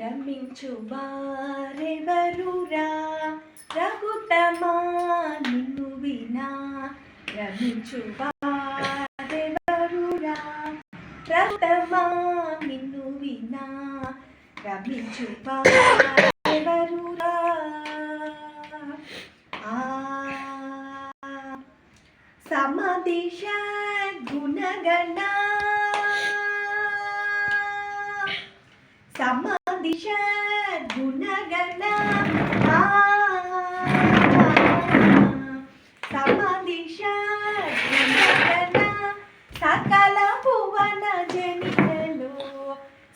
రమించు వారెవరురా రఘుతమా నిన్ను వినా. రమించు వారెవరురా రఘుతమా నిన్ను వినా. రమించు వారెవరురా సమదిశ గుణగణ. సమ దిశ గుణగణ. సమదిశ గుణగణ. సకల భువన జనికలు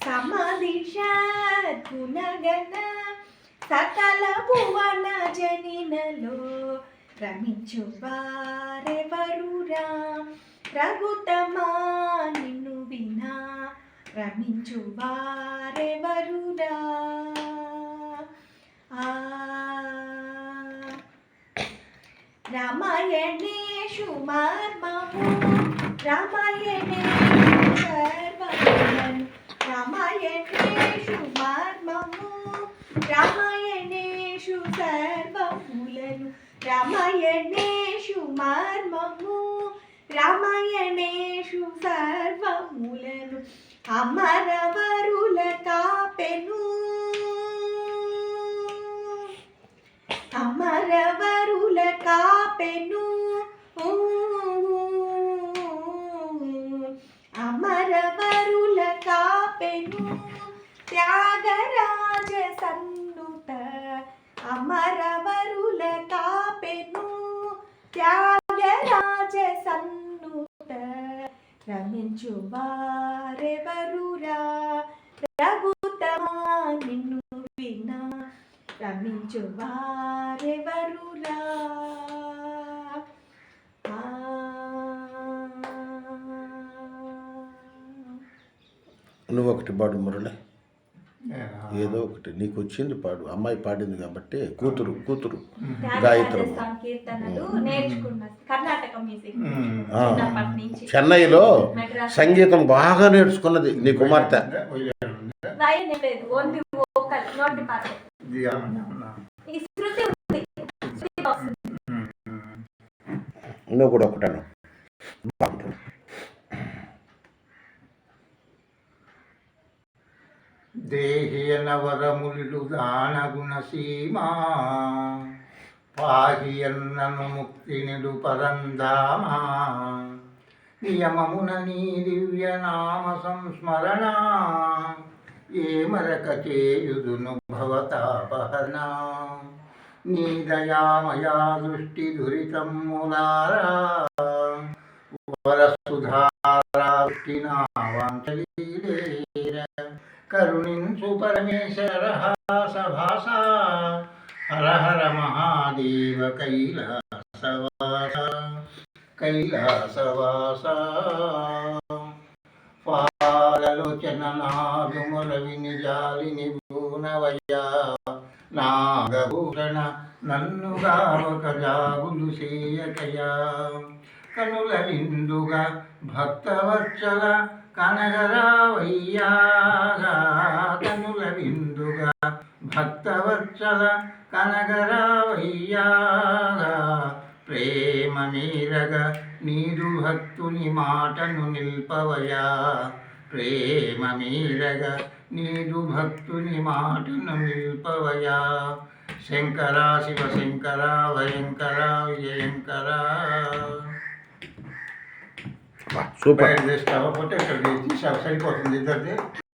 సమదిశ గుణగణ. సకల భువన జనినలో. రమించు వారెవరురా? రఘుతమా రమించు వారెవరురా ఆ రామాయణేషు మర్మము రామాయణేషు సర్వములను రామాయణేషు మర్మము రామాయణేషు సర్వములను రామాయణేషు మర్మము రామాయణేషు సర్వములను అమరవరుల కాపెను. అమరవరుల కాపెను. అమరవరుల కాపెను. త్యాగరాజ సన్నుత అమరవరుల కాపెను. త్యాగరాజ సన్నుత రమించువా రఘుతమా నిన్ను వినా. రమించు వారెవరురా ఆ. నువ్వు ఒకటి పాడు మురళి. ఏదో ఒకటి. నీకు వచ్చింది పాడు. అమ్మాయి పాడింది కాబట్టి కూతురు కూతురు. గాయత్రమ్మ. కర్ణాటక మ్యూజిక్. ఆ. చిన్నప్పటి నుంచి. చెన్నైలో సంగీతం బాగా నేర్చుకున్నది నీ కుమార్తె. వయనే లేదు ఓన్లీ వోకల్ నోటి పాట ఈ శృతి ఉంది. శృతి వస్తుంది నువ్వు కూడా ఒకటాను. బాగుంటుంది దేహియనవరములు దానగుణ సీమా. పాహియన్నను ముక్తినిడు పరందామా నియమమున నీ దివ్య నామ సంస్మరణ. ఏ మరక చేయుదును భవతాపహరణ. నీ దయామయా దృష్టి దురితమ్ములారా వరసుధారా వాంచలీలేర కరుణించు పరమేశ్వర మహాదేవ కైలాసవాస కైలాసవాస పాలలోచన నాగుముల వినిజాలిని భూనవయ్యా నాగభూషణ నన్ను గావక జాగులు సేయకయా కనుల విందుగా భక్తవత్సల కనగరావయ్యా భక్తవత్సల కనగరావయ్యా ప్రేమ మీరగ నీరు భక్తుని మాటను నిల్పవయా ప్రేమ మీరగ నీరు భక్తుని మాటను నిల్పవయా శంకర శివ శంకర భయంకర విజయంకర సూపర్ చేస్తావా ఫోటో ఇక్కడ తీసి సరిపోతుంది ఇద్దరిది